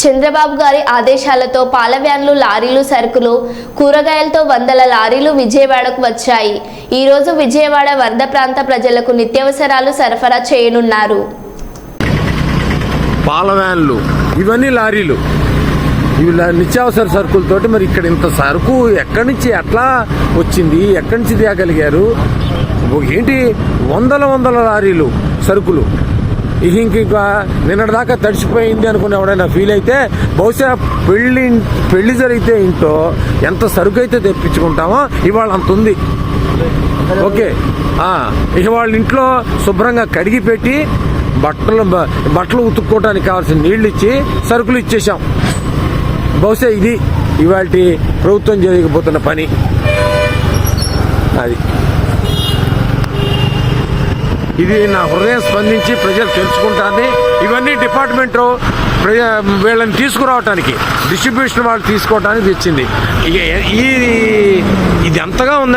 చంద్రబాబు గారి ఆదేశాలతో పాల వ్యాన్లు లారీలు సరుకులు కూరగాయలతో వందల లారీలు విజయవాడకు వచ్చాయి. ఈరోజు విజయవాడ వరద ప్రాంత ప్రజలకు నిత్యావసరాలు సరఫరా చేయనున్నారు. పాల వ్యాన్లు ఇవన్నీ లారీలు. ఇవి నిత్యావసర సరుకులతోటి మరి ఇక్కడ ఇంత సరుకు ఎక్కడి నుంచి ఎట్లా వచ్చింది ఎక్కడి నుంచి తీయగలిగారు? ఏంటి? వందల వందల లారీలు సరుకులు. ఇంక ఇంకా నిన్నటిదాకా తడిచిపోయింది అనుకున్న ఎవడైనా ఫీల్ అయితే బహుశా పెళ్ళి పెళ్ళి జరిగితే ఇంట్లో ఎంత సరుకు అయితే తెప్పించుకుంటామో ఇవాళ అంత ఉంది. ఓకే. ఇక వాళ్ళ ఇంట్లో శుభ్రంగా కడిగి పెట్టి బట్టలు బట్టలు ఉతుక్కోవడానికి కావాల్సిన నీళ్ళు ఇచ్చి సరుకులు ఇచ్చేసాం బహుశా ఇది ఇవాళ ప్రభుత్వం చేయకపోతున్న పని. అది. ఇది నా హృదయం స్పందించి ప్రజలు తెలుసుకుంటారని ఇవన్నీ డిపార్ట్మెంట్ ప్రజ వీళ్ళని తీసుకురావటానికి డిస్ట్రిబ్యూషన్ వాళ్ళు తీసుకోవడానికి తెచ్చింది. ఈ ఇది ఎంతగా ఉందంటే